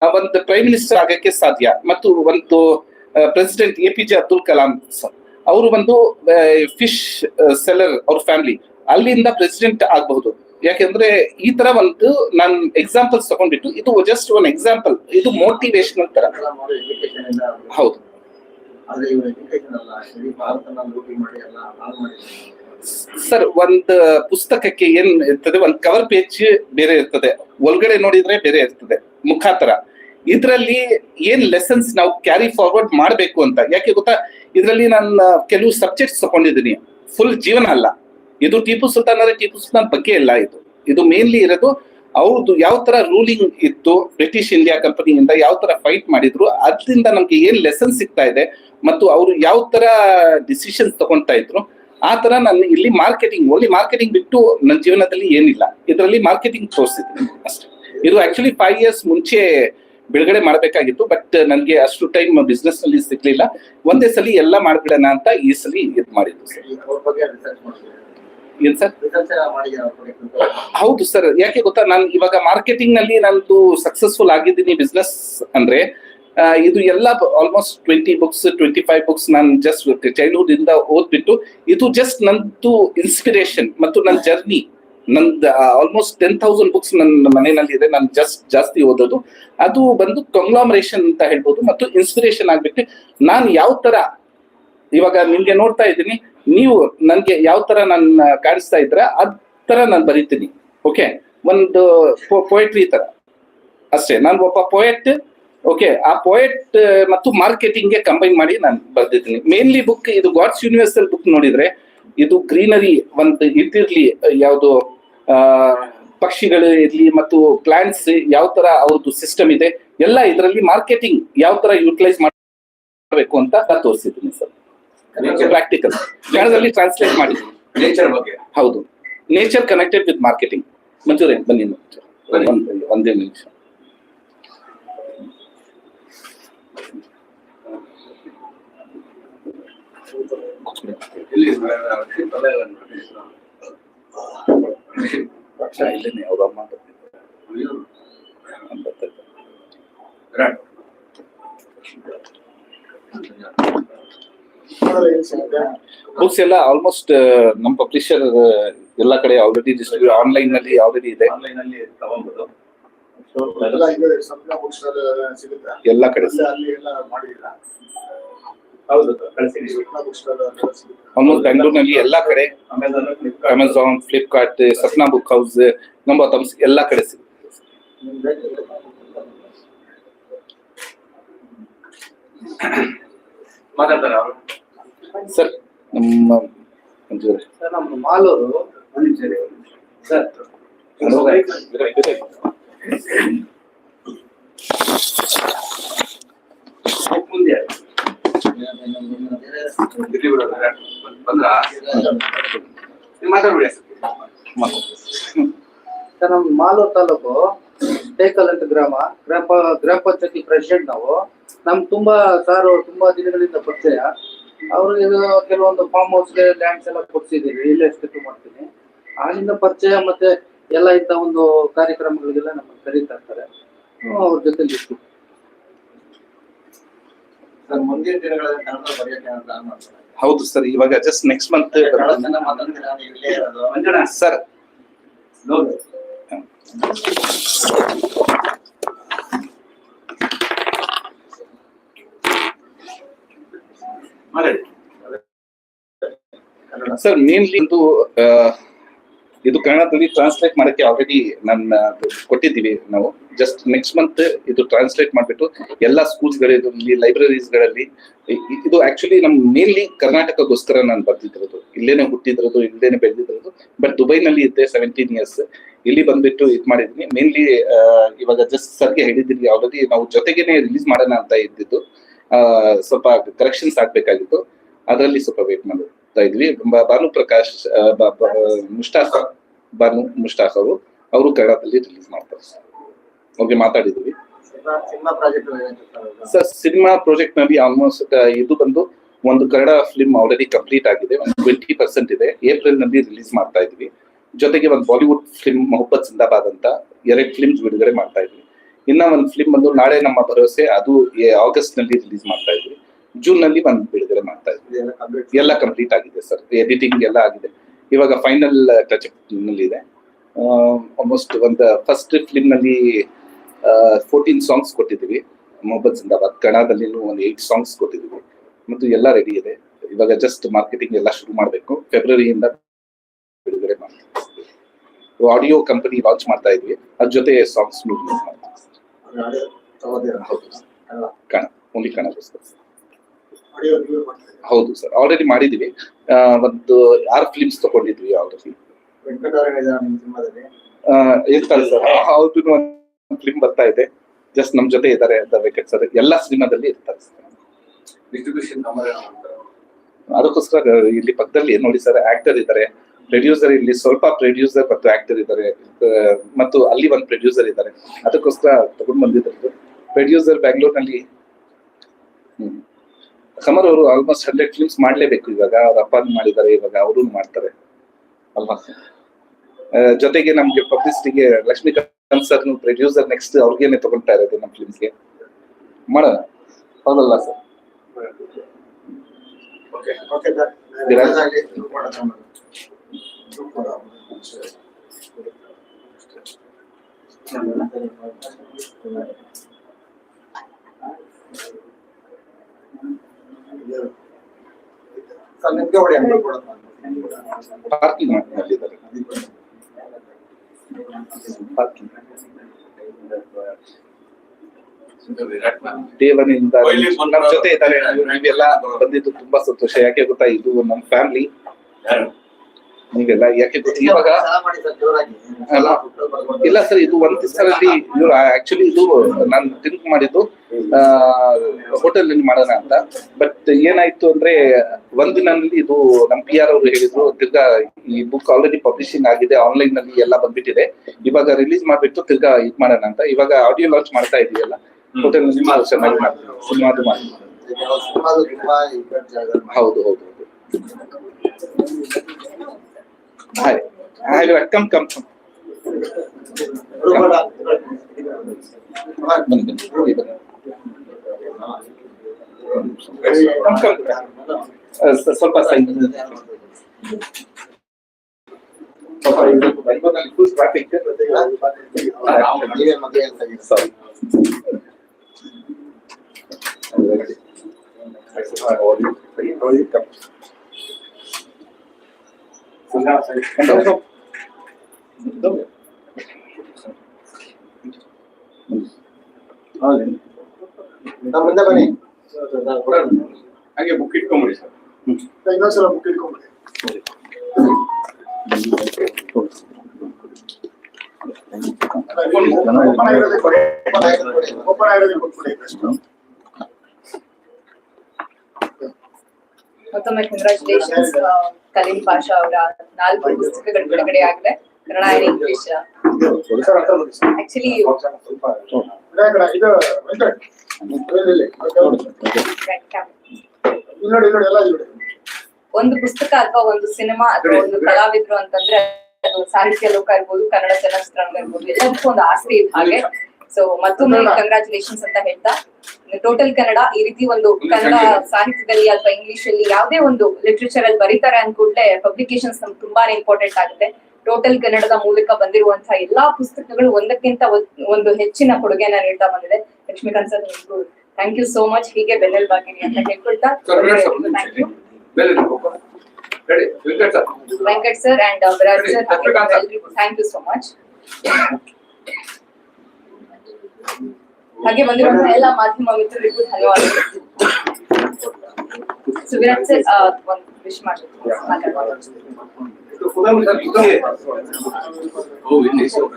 ಒಂದು ಪ್ರೈಮ್ ಮಿನಿಸ್ಟರ್ ಆಗಕ್ಕೆ ಸಾಧ್ಯ. ಮತ್ತು ಒಂದು president A P J Abdul Kalam sir ಅವರು ಒಂದು ಫಿಶ್ ಸೆಲ್ಲರ್ ಅವ್ರ ಫ್ಯಾಮಿಲಿ ಅಲ್ಲಿಂದ ಪ್ರೆಸಿಡೆಂಟ್ ಆಗಬಹುದು. ಯಾಕೆಂದ್ರೆ ಈ ತರ ಒಂದು ನಾನು ಎಕ್ಸಾಂಪಲ್ಸ್ ತಗೊಂಡಿಟ್ಟು ಇದು ಜಸ್ಟ್ ಒನ್ ಎಕ್ಸಾಂಪಲ್ ಇದು ಮೋಟಿವೇಶನಲ್ ತರ. ಹೌದು. ಸರ್ ಒಂದ್ ಪುಸ್ತಕಕ್ಕೆ ಏನ್ ಇರ್ತದೆ ಒಂದ್ ಕವರ್ ಪೇಜ್ ಬೇರೆ ಇರ್ತದೆ. ಒಳಗಡೆ ನೋಡಿದ್ರೆ ಬೇರೆ ಇರ್ತದೆ ಮುಖಾಂತರ. ಇದ್ರಲ್ಲಿ ಏನ್ ಲೆಸನ್ಸ್ ನಾವು ಕ್ಯಾರಿ ಫಾರ್ವರ್ಡ್ ಮಾಡಬೇಕು ಅಂತ? ಯಾಕೆ ಗೊತ್ತಾ? ಇದರಲ್ಲಿ ನಾನು ಕೆಲವು ಸಬ್ಜೆಕ್ಟ್ಸ್ ತಗೊಂಡಿದ್ದೀನಿ ಫುಲ್ ಜೀವನ ಅಲ್ಲ. ಇದು ಟೀಪು ಸುಲ್ತಾನ್ ಅಂದ್ರೆ ಟಿಪ್ಪು ಸುಲ್ತಾನ್ ಬಗ್ಗೆ ಇಲ್ಲ ಇದು. ಇದು ಮೇನ್ಲಿ ಇರೋದು ಅವ್ರದ್ದು ಯಾವ ತರ ರೂಲಿಂಗ್ ಇತ್ತು ಬ್ರಿಟಿಷ್ ಇಂಡಿಯಾ ಕಂಪನಿಯಿಂದ ಯಾವ ತರ ಫೈಟ್ ಮಾಡಿದ್ರು, ಅದರಿಂದ ನಮ್ಗೆ ಏನ್ ಲೆಸನ್ ಸಿಗ್ತಾ ಇದೆ ಮತ್ತು ಅವರು ಯಾವ ತರ ಡಿಸಿಷನ್ಸ್ ತಗೊಳ್ತಾ ಇದ್ರು, ಆ ತರ ನಾನು ಇಲ್ಲಿ ಮಾರ್ಕೆಟಿಂಗ್ ಓನ್ಲಿ ಮಾರ್ಕೆಟಿಂಗ್ ಬಿಟ್ಟು ನನ್ನ ಜೀವನದಲ್ಲಿ ಏನಿಲ್ಲ. ಇದರಲ್ಲಿ ಮಾರ್ಕೆಟಿಂಗ್ ತೋರಿಸಿದ್ದೀನಿ ಅಷ್ಟೇ. ಇದು ಆಕ್ಚುಲಿ ಫೈವ್ ಇಯರ್ಸ್ ಮುಂಚೆ ಬಿಡುಗಡೆ ಮಾಡಬೇಕಾಗಿತ್ತು ಬಟ್ ನನಗೆ ಅಷ್ಟು ಟೈಮ್ ಬಿಸ್ನೆಸ್ನಲ್ಲಿ ಸಿಗ್ಲಿಲ್ಲ. ಒಂದೇ ಸಲ ಎಲ್ಲ ಮಾಡ್ಬಿಡೋಣ ಅಂತ ಈ ಸಲ ಇದು ಮಾಡಿದ್ದು ಏನ್ ಸರ್? ಹೌದು ಸರ್ ಯಾಕೆ ಗೊತ್ತಾ? ನಾನು ಇವಾಗ ಮಾರ್ಕೆಟಿಂಗ್ನಲ್ಲಿ ನಂದು ಸಕ್ಸಸ್ಫುಲ್ ಆಗಿದ್ದೀನಿ ಬಿಸ್ನೆಸ್ ಅಂದ್ರೆ ಇದು ಎಲ್ಲ almost twenty books twenty five books ನಾನು ಜಸ್ಟ್ ಚೈಲ್ಡ್ಹುಡ್ ಇಂದ ಓದ್ಬಿಟ್ಟು ಇದು ಜಸ್ಟ್ ನಂದು ಇನ್ಸ್ಪಿರೇಷನ್ ಮತ್ತು ನನ್ನ ಜರ್ನಿ ನಂದು ಆಲ್ಮೋಸ್ಟ್ ಟೆನ್ ತೌಸಂಡ್ ಬುಕ್ಸ್ ನನ್ನ ಮನೆಯಲ್ಲಿ ಇದೆ. ನಾನು ಜಸ್ಟ್ ಜಾಸ್ತಿ ಓದೋದು. ಅದು ಬಂದು ಕಂಗ್ಲಾಮರೇಷನ್ ಅಂತ ಹೇಳ್ಬೋದು ಮತ್ತು ಇನ್ಸ್ಪಿರೇಷನ್ ಆಗ್ಬಿಟ್ಟು ನಾನು ಯಾವ ತರ, ಇವಾಗ ನಿಮ್ಗೆ ನೋಡ್ತಾ ಇದ್ದೀನಿ. ನೀವು ನನ್ಗೆ ಯಾವ ತರ ನನ್ನ ಕಾಣಿಸ್ತಾ ಇದ್ರ ಅದ್ ತರ ನಾನು ಬರೀತೀನಿ. ಓಕೆ ಒಂದು ಪೊಯೆಟ್ರಿ ತರ. ಅಷ್ಟೇ. ನಾನು ಒಬ್ಬ ಪೊಯೆಟ್ ಓಕೆ ಆ ಪೊಯೆಟ್ ಮತ್ತು ಮಾರ್ಕೆಟಿಂಗ್ಗೆ ಕಂಬೈನ್ ಮಾಡಿ ನಾನು ಬರ್ದಿದ್ದೀನಿ. ಮೇನ್ಲಿ ಬುಕ್ ಇದು ಗಾಡ್ಸ್ ಯೂನಿವರ್ಸಲ್ ಬುಕ್ ನೋಡಿದ್ರೆ, ಇದು ಗ್ರೀನರಿ ಒಂದು ಇದಿರ್ಲಿ ಯಾವುದು ಪಕ್ಷಿಗಳು ಇರಲಿ ಮತ್ತು ಪ್ಲಾಂಟ್ಸ್ ಯಾವ ತರ ಅವ್ರದ್ದು ಸಿಸ್ಟಮ್ ಇದೆ ಎಲ್ಲ ಇದರಲ್ಲಿ ಮಾರ್ಕೆಟಿಂಗ್ ಯಾವ ತರ ಯುಟಿಲೈಸ್ ಮಾಡಬೇಕು ಅಂತ ತೋರಿಸಿದ್ದೀನಿ ಸರ್. ಪ್ರಾಕ್ಟಿಕಲ್ ಕನ್ನಡದಲ್ಲಿ ಟ್ರಾನ್ಸ್ಲೇಟ್ ಮಾಡಿ. ನೇಚರ್ ಬಗ್ಗೆ. ಹೌದು. ನೇಚರ್ ಕನೆಕ್ಟೆಡ್ ವಿತ್ ಮಾರ್ಕೆಟಿಂಗ್ ಮಂಜೂರಿ ಬನ್ನಿ ಒಂದೇ ನಿಮಿಷ. ಇಲ್ಲಿ ಪಕ್ಷ ಇಲ್ಲೇನೆ ಅವ್ರ ಅಮ್ಮ ಬರ್ತಿದ್ದಾರೆ. ಅಮ್ಮ ಬುಕ್ಸ್ ಎಲ್ಲ ಆಲ್ಮೋಸ್ಟ್ ನಮ್ಮ ಪಬ್ಲಿಷರ್ ಎಲ್ಲ ಕಡೆ ಆಲ್ರೆಡಿ ಡಿಸ್ಟ್ರಿಬ್ಯೂಟ್ ಆನ್ಲೈನ್ನಲ್ಲಿ ಆಲ್ರೆಡಿ ಇದೆ. ಎಲ್ಲ ಕಡೆ ಅಲ್ಲಿ ಅಲ್ಲಿ ಎಲ್ಲ ಮಾಡಿಲ್ಲ ಹೌದು. ಆಲ್ಮೋಸ್ಟ್ ಬೆಂಗಳೂರಿನಲ್ಲಿ ಎಲ್ಲಾ ಕಡೆ Amazon Flipkart Sapna book house number thumbs ಎಲ್ಲಾ ಕಡೆ ಸಿಗುತ್ತೆ. ಸರ್ ನಮ್ಮ ಸರ್ ನಮ್ಮ ಮಾಲೂರು ಸರ್ ಮುಂದೆ ಇಲ್ಲಿ ಬಿಡು ವಿರಾಟ್ ಬಂದ್ರಾ ನೀವು ಮಾತಾಡ್ಬಿಡಿ ನಮ್ಮ ಮಾಲೂರು ತಾಲೂಕು ಟೇಕಲ್ ಅಂತ ಗ್ರಾಮ ಗ್ರಾಮ ಗ್ರಾಮ ಪಂಚಾಯತಿ ಪ್ರೆಸಿಡೆಂಟ್ ನಾವು. ನಮ್ ತುಂಬಾ ಸಾರು ತುಂಬಾ ದಿನಗಳಿಂದ ಪರಿಚಯ. ಅವ್ರಿಗೆ ಇದು ಕೆಲವೊಂದು ಫಾರ್ಮ್ ಹೌಸ್ಗೆ ಲ್ಯಾಂಡ್ಸ್ ಎಲ್ಲ ಕೊಡ್ಸಿದ್ದೀವಿ ಇಲ್ಲಿ ಎಸ್ಟೇಟ್ ಮಾಡ್ತೀನಿ ಅಲ್ಲಿಂದ ಪರಿಚಯ ಮತ್ತೆ ಎಲ್ಲ ಇಂಥ ಒಂದು ಕಾರ್ಯಕ್ರಮಗಳಿಗೆಲ್ಲ ನಮ್ಮನ್ನು ಕರೀತಾ ಇರ್ತಾರೆ. ಅವ್ರ ಜೊತೆ ಇರ್ತೀವಿ. ಮುಂದಿನ ದಿನಗಳಲ್ಲಿ ಕನ್ನಡ ಬರೆಯೋಕೆ ಅಂತ ಮಾಡ್ತಾರೆ? ಹೌದು ಸರ್ ಇವಾಗ just next month sir. Sir mainly ಒಂದು ಇದು ಕನ್ನಡದಲ್ಲಿ ಟ್ರಾನ್ಸ್ಲೇಟ್ ಮಾಡಕ್ಕೆ ಆಲ್ರೆಡಿ ನನ್ನ ಕೊಟ್ಟಿದ್ದೀವಿ ನಾವು. ಜಸ್ಟ್ ನೆಕ್ಸ್ಟ್ ಮಂತ್ ಇದು ಟ್ರಾನ್ಸ್ಲೇಟ್ ಮಾಡಿಬಿಟ್ಟು ಎಲ್ಲ ಸ್ಕೂಲ್ಸ್ಗಳಲ್ಲಿ ಲೈಬ್ರರೀಸ್ಗಳಲ್ಲಿ ಇದು ಆಕ್ಚುಲಿ ನಮ್ ಮೇನ್ಲಿ ಕರ್ನಾಟಕಗೋಸ್ಕರ ನಾನು ಬರ್ತಿದ್ರದು ಇಲ್ಲೇನೆ ಹುಟ್ಟಿದ್ರದು ಇಲ್ಲೇನೆ ಬೆಳೆದಿದ್ರದು ಬಟ್ ದುಬೈನಲ್ಲಿ ಇದ್ದೆ ಸೆವೆಂಟೀನ್ ಇಯರ್ಸ್ ಇಲ್ಲಿ ಬಂದ್ಬಿಟ್ಟು ಇದು ಮಾಡಿದ್ವಿ. ಮೇನ್ಲಿ ಇವಾಗ ಜಸ್ಟ್ ಸರ್ಗೆ ಹೇಳಿದ್ರಿ ಆಲ್ರೆಡಿ ನಾವು ಜೊತೆಗೇನೆ ರಿಲೀಸ್ ಮಾಡೋಣ ಅಂತ ಇದ್ದಿದ್ದು. ಸ್ವಲ್ಪ ಕರೆಕ್ಷನ್ಸ್ ಆಗ್ಬೇಕಾಗಿತ್ತು. ಅದರಲ್ಲಿ ಸ್ವಲ್ಪ ವೇಟ್ ಮಾಡ್ತಾ ಇದ್ವಿ. ಬಾನು ಭಾನು ಪ್ರಕಾಶ್ ಆ, ಬ- ಬ- ಮುಷ್ತಾಕ್ ಭಾನು ಮುಷ್ತಾಕ್ ಅವರು ಅವರು ಕನ್ನಡದಲ್ಲಿ ರಿಲೀಸ್ ಮಾಡ್ತಾರೆ ಅವ್ರಿಗೆ ಮಾತಾಡಿದ್ವಿ ಸರ್ ಸಿನಿಮಾ ಪ್ರಾಜೆಕ್ಟ್ನಲ್ಲಿ ಆಲ್ಮೋಸ್ಟ್ ಇದು ಬಂದು ಒಂದು ಕನ್ನಡ ಫಿಲ್ಮ್ ಆಲ್ರೆಡಿ ಕಂಪ್ಲೀಟ್ ಆಗಿದೆ. ಒಂದು ಟ್ವೆಂಟಿ ಪರ್ಸೆಂಟ್ ಇದೆ. ಏಪ್ರಿಲ್ನಲ್ಲಿ ರಿಲೀಸ್ ಮಾಡ್ತಾ ಇದ್ವಿ. ಜೊತೆಗೆ ಒಂದು ಬಾಲಿವುಡ್ ಫಿಲ್ಮ್ ಮೊಹಬ್ಬತ್ ಜಿಂದಾಬಾದ್ ಅಂತ ಎರಡು ಫಿಲ್ಮ್ಸ್ ಬಿಡುಗಡೆ ಮಾಡ್ತಾ ಇದ್ವಿ. ಇನ್ನ ಒಂದು ಫಿಲ್ಮ್ ಬಂದು ನಾಳೆ ನಮ್ಮ ಭರವಸೆ ಅದು ಆಗಸ್ಟ್ನಲ್ಲಿ ರಿಲೀಸ್ ಮಾಡ್ತಾ ಇದ್ವಿ. ಜೂನ್ನಲ್ಲಿ ಒಂದು ಬಿಡುಗಡೆ ಮಾಡ್ತಾ ಇದ್ವಿ. ಎಲ್ಲ ಕಂಪ್ಲೀಟ್ ಆಗಿದೆ ಸರ್. ಎಡಿಟಿಂಗ್ ಎಲ್ಲ ಆಗಿದೆ. ಇವಾಗ ಫೈನಲ್ ಟಚ್ನಲ್ಲಿ ಇದೆ ಆಲ್ಮೋಸ್ಟ್ ಒಂದು ಫಸ್ಟ್ ಫಿಲ್ಮ್ನಲ್ಲಿ ಫೋರ್ಟೀನ್ ಸಾಂಗ್ಸ್ ಕೊಟ್ಟಿದ್ದೀವಿ. ಮೊಹಬ್ಬತ್ ಜಿಂದಾಬಾದ್ ಕಣದಲ್ಲಿ ಒಂದು ಏಟ್ ಸಾಂಗ್ಸ್ ಕೊಟ್ಟಿದ್ದೀವಿ. ಮತ್ತು ಎಲ್ಲ ರೆಡಿ ಇದೆ. ಇವಾಗ ಜಸ್ಟ್ ಮಾರ್ಕೆಟಿಂಗ್ ಎಲ್ಲ ಶುರು ಮಾಡಬೇಕು. ಫೆಬ್ರವರಿಯಿಂದ ಬಿಡುಗಡೆ ಮಾಡ್ತೀವಿ. ಆಡಿಯೋ ಕಂಪನಿ ಲಾಂಚ್ ಮಾಡ್ತಾ ಇದ್ವಿ. ಅದ್ರ ಜೊತೆ ಸಾಂಗ್ಸ್ ಮಾಡ್ತೀವಿ. ಕಣ ಓನ್ಲಿ ಕನ್ನಡಗೋಸ್ಕರ ಹೌದು ಸರ್ ಆಲ್ರೆಡಿ ಮಾಡಿದೀವಿ. ಒಂದು ಆರು ಫಿಲ್ಮ್ಸ್ ತಗೊಂಡಿದ್ವಿ ಆಲ್ರೆಡಿ ಇರ್ತಾರೆ ಸರ್. ಅವ್ರದ್ದು ಒಂದು ಫಿಲ್ಮ್ ಬರ್ತಾ ಇದೆ. ಜಸ್ಟ್ ನಮ್ ಜೊತೆ ಇದ್ದಾರೆ ಅಂತ ವೆಂಕಟ್ ಸರ್ ಎಲ್ಲ ಸಿನಿಮಾದಲ್ಲಿ ಇರ್ತಾರೆ ಸರ್. ಡಿಸ್ಟ್ರಿಬ್ಯೂಷನ್ ಅದಕ್ಕೋಸ್ಕರ ಇಲ್ಲಿ ಪಕ್ಕದಲ್ಲಿ ನೋಡಿ ಸರ್ ಆಕ್ಟರ್ ಇದ್ದಾರೆ. ಪ್ರೊಡ್ಯೂಸರ್ ಇಲ್ಲಿ ಸ್ವಲ್ಪ ಪ್ರೊಡ್ಯೂಸರ್ ಮತ್ತು ಆಕ್ಟರ್ ಇದ್ದಾರೆ. ಮತ್ತು ಅಲ್ಲಿ ಒಂದು ಪ್ರೊಡ್ಯೂಸರ್ ಇದ್ದಾರೆ. ಅದಕ್ಕೋಸ್ಕರ ತಗೊಂಡ್ ಬಂದಿದ್ದು ಪ್ರೊಡ್ಯೂಸರ್ ಬ್ಯಾಂಗ್ಳೂರ್ನಲ್ಲಿ ಹ್ಮ್. ಸಮರ್ ಅವರು ಆಲ್ಮೋಸ್ಟ್ ಹಂಡ್ರೆಡ್ ಫಿಲ್ಮ್ಸ್ ಮಾಡ್ಲೇಬೇಕು ಇವಾಗ. ಅವ್ರ ಅಪ್ಪ ಮಾಡಿದ್ದಾರೆ ಇವಾಗ ಅವರು ಮಾಡ್ತಾರೆ. ಆಲ್ಮೋಸ್ಟ್ ಜೊತೆಗೆ ನಮ್ಗೆ ಪಬ್ಲಿಸಿಟಿಗೆ ಲಕ್ಷ್ಮೀಕಾಂತ್ ಸರ್ ಪ್ರೊಡ್ಯೂಸರ್ ನೆಕ್ಸ್ಟ್ ಅವ್ರಿಗೇನೆ ತಗೊಳ್ತಾ ಇರೋದು ನಮ್ಮ ಫಿಲ್ಮ್ಸ್ಗೆ ಮಾಡೋಣ? ಹೌದಲ್ಲ sir okay okay parking parking. ದೇವನಿಂದ ನಮ್ಮ ಜೊತೆ ಇದ್ದಾರೆ. ನೀವೆಲ್ಲ ಬಂದಿದ್ದು ತುಂಬಾ ಸಂತೋಷ. ಯಾಕೆ ಗೊತ್ತಾ? ಇದು ನಮ್ಮ ಫ್ಯಾಮಿಲಿ ನೀವೆಲ್ಲ ಯಾಕೆ? ಇವಾಗ ಅಲ್ಲ ಇಲ್ಲ ಸರ್ ಇದು ಒಂದ್ ದಿವಸದಲ್ಲಿ ಇವ್ರು ಆಕ್ಚುಲಿ ಇದು ನಾನು ಥಿಂಕ್ ಮಾಡಿದ್ದು ಹೋಟೆಲ್ ಅಲ್ಲಿ ಮಾಡೋಣ ಅಂತ. ಬಟ್ ಏನಾಯ್ತು ಅಂದ್ರೆ ಒಂದ್ ದಿನದಲ್ಲಿ ಇದು ನಮ್ ಪಿ ಆರ್ ಅವರು ಹೇಳಿದ್ರು ತಿರ್ಗಾ ಈ ಬುಕ್ ಆಲ್ರೆಡಿ ಪಬ್ಲಿಷಿಂಗ್ ಆಗಿದೆ ಆನ್ಲೈನ್ನಲ್ಲಿ ಎಲ್ಲ ಬಂದ್ಬಿಟ್ಟಿದೆ. ಇವಾಗ ರಿಲೀಸ್ ಮಾಡ್ಬಿಟ್ಟು ತಿರ್ಗಾ ಇದ್ ಮಾಡೋಣ ಅಂತ. ಇವಾಗ ಆಡಿಯೋ ಲಾಂಚ್ ಮಾಡ್ತಾ ಇದೆಯಲ್ಲ ಹೋಟೆಲ್ನಲ್ಲಿ ಚೆನ್ನಾಗಿ ಮಾಡ್ತೀವಿ ಸಿನಿಮಾದು. ಮಾಡ್ತೀವಿ ಹೌದು ಹೌದು. ಹೌದು hi hi come come come ಬನ್ನಿ ಬನ್ನಿ ಹೋಗಿ ಬನ್ನಿ ಕಮ್ ಕಮ್ ಅಹ್, ಸ- ಸ್ವಲ್ಪ ಸೈನ್ ಸ್ವಲ್ಪ ಇದು ಬೆಂಗಳೂರಲ್ಲಿ ಹಾಗೆ ಬುಕ್ ಇಟ್ಕೊಂಬಿಡಿ ಸರ್ ಇನ್ನೊಂದ್ಸಲ ಬುಕ್ ಇಟ್ಕೊಂಡ್ಬಿಡಿ ಓಪನ್ ಆಗಿರೋದೇ ಕೊಡಿ ಓಪನ್ ಆಗಿರೋದೇ ಕೊಡಿ ಓಪನ್ ಆಗಿರೋದೇ ಕೊಟ್ಬಿಡಿ ಮತ್ತೊಮ್ಮೆ ಕಂಗ್ರಾಚುಲೇಷನ್ಸ್ ಕಲೀಂ ಪಾಷಾ ಅವರ ನಾಲ್ಕು ಪುಸ್ತಕಗಳು ಬಿಡುಗಡೆ ಆಗಿದೆ ಕನ್ನಡ ಅಂಡ್ ಇಂಗ್ಲಿಷ್. ಆಕ್ಚುಲಿ ಒಂದು ಪುಸ್ತಕ ಅಥವಾ ಒಂದು ಸಿನಿಮಾ ಅಥವಾ ಒಂದು ಕಲಾವಿದ್ರು ಅಂತಂದ್ರೆ ಸಾಹಿತ್ಯ ಲೋಕ ಇರ್ಬೋದು, ಕನ್ನಡ ಚಲನಚಿತ್ರ ಇರ್ಬೋದು, ಎಲ್ಲದಕ್ಕೂ ಒಂದು ಆಸೆ ಇದೆ ಹಾಗೆ ಸೊ ಮತ್ತೊಮ್ಮೆ ಕಂಗ್ರಾಚುಲೇಷನ್ಸ್ ಅಂತ ಹೇಳ್ತಾ ಟೋಟಲ್ ಕನ್ನಡ ಈ ರೀತಿ ಒಂದು ಕನ್ನಡ ಸಾಹಿತ್ಯದಲ್ಲಿ ಅಥವಾ ಇಂಗ್ಲಿಷ್ ಅಲ್ಲಿ ಯಾವುದೇ ಒಂದು ಲಿಟ್ರೇಚರ್ ಅಲ್ಲಿ ಬರೀತಾರೆ ಅಂತ ಕೂಡಲೇ ಪಬ್ಲಿಕೇಶನ್ಸ್ ನಮ್ಗೆ ತುಂಬಾನೇ ಇಂಪಾರ್ಟೆಂಟ್ ಆಗುತ್ತೆ. ಟೋಟಲ್ ಕನ್ನಡದ ಮೂಲಕ ಬಂದಿರುವಂತಹ ಎಲ್ಲಾ ಪುಸ್ತಕಗಳು ಒಂದಕ್ಕಿಂತ ಒಂದು ಹೆಚ್ಚಿನ ಕೊಡುಗೆನ ನೀಡ್ತಾ ಬಂದಿದೆ. ಲಕ್ಷ್ಮೀಕಾಂತ್ ಸರ್ ನಿಮ್ಗೂ ಥ್ಯಾಂಕ್ ಯು ಸೋ ಮಚ್ ಹೀಗೆ ಬೆನ್ನೆಲುಬಾಗಿರಿ ಅಂತ ಹೇಳ್ಕೊಳ್ತಾ ಸರ್ ಬೇಡ ಸರ್ ಥ್ಯಾಂಕ್ ಯು ಬೇರೆ ready Venkat sir and sir thank you so much ಹಾಗೆ ಬಂದಿರುವಂತಹ ಎಲ್ಲ ಮಾಧ್ಯಮ ಮಿತ್ರರಿಗೂ ಧನ್ಯವಾದಗಳು. ಸೊ ವಿರಾಟ್ ಸರ್ ಒಂದು ವಿಶ್ ಮಾಡಿ ಮಾತಾಡ್ಬೋದು ಇದು ಕುದಮ್ ಸರ್ ಕುದಮ್ ಓ ಇಲ್ಲಿ sir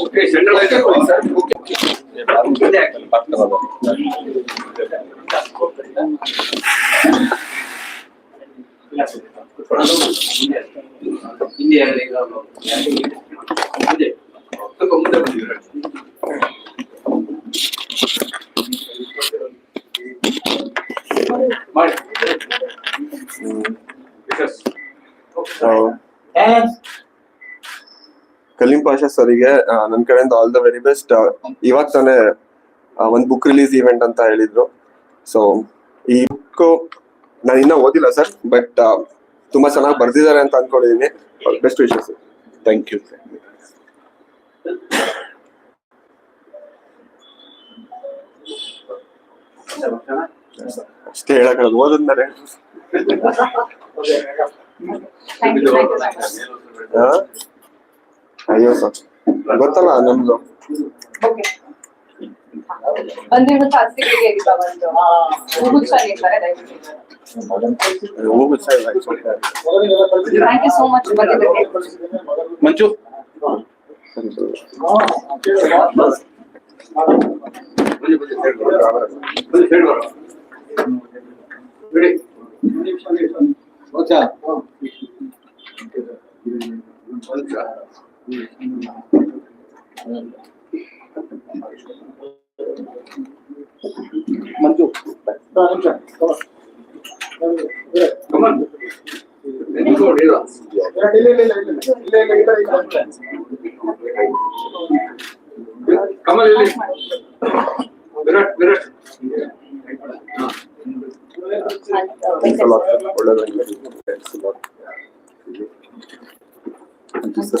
okay central sir okay India ಮುಂದೆ ಸ್ವಲ್ಪ ಮುಂದೆ ಬಂದಿದ್ದಾರೆ ಮಾಡಿ Yes. ಕಲೀಂ ಪಾಷಾ ಸರಿಗೆ ನನ್ನ ಕಡೆಯಿಂದ ಆಲ್ ದ ವೆರಿ ಬೆಸ್ಟ್ ಇವಾಗ ತಾನೇ ಒಂದು ಬುಕ್ ರಿಲೀಸ್ ಇವೆಂಟ್ ಅಂತ ಹೇಳಿದ್ರು. ಸೊ ಈ ಬುಕ್ ನಾನು ಇನ್ನೂ ಓದಿಲ್ಲ ಸರ್ ಬಟ್ ತುಂಬಾ ಚೆನ್ನಾಗಿ ಬರ್ದಿದ್ದಾರೆ ಅಂತ ಅನ್ಕೊಂಡಿದೀನಿ. ಬೆಸ್ಟ್ ವಿಶಸ್ ಥ್ಯಾಂಕ್ ಯು ಅಷ್ಟೇ ಹೇಳಕ್ ಓದಿದ್ಮೇಲೆ? ಅಯ್ಯೋ ಸರ್. ಗೊತ್ತಲ್ಲ ನಮ್ದು. ಓಕೆ ಬಂದಿರುವಂತಹ ಅತಿಥಿಗಳಿಗೆ ಈಗ ಒಂದು ಹೂಗುಚ್ಛ ನೀಡ್ತಾರೆ ದಯವಿಟ್ಟು ಹೋಗು ಸರ್ actually. ಮೊದಲಿಗೆಲ್ಲ ಕಳ್ಸಿದ್ದೀರಾ? ಥ್ಯಾಂಕ್ ಯು ಸೋ ಮಚ್ ಬಂದಿದ್ದಕ್ಕೆ ಕಳ್ಸಿದ್ದೀನಿ, ಮೊದಲು. ಮಂಜು ಸರಿ, ಸರಿ. ಹಾ, ಕೇಳಿ, bus. Manju Kamal Virat Virat Thanks a lot. Thanks a lot. Thank you, sir.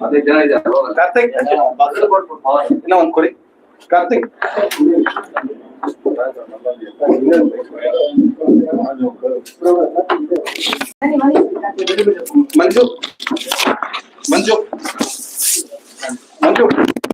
ಹದಿನೈದು ಜನ ಇದೆ ಕಾರ್ತಿಕ್? ಇನ್ನ ಒಂದ್ ಕೊಡಿ. ಕಾರ್ತಿಕ್? మంజు మంజు మంజు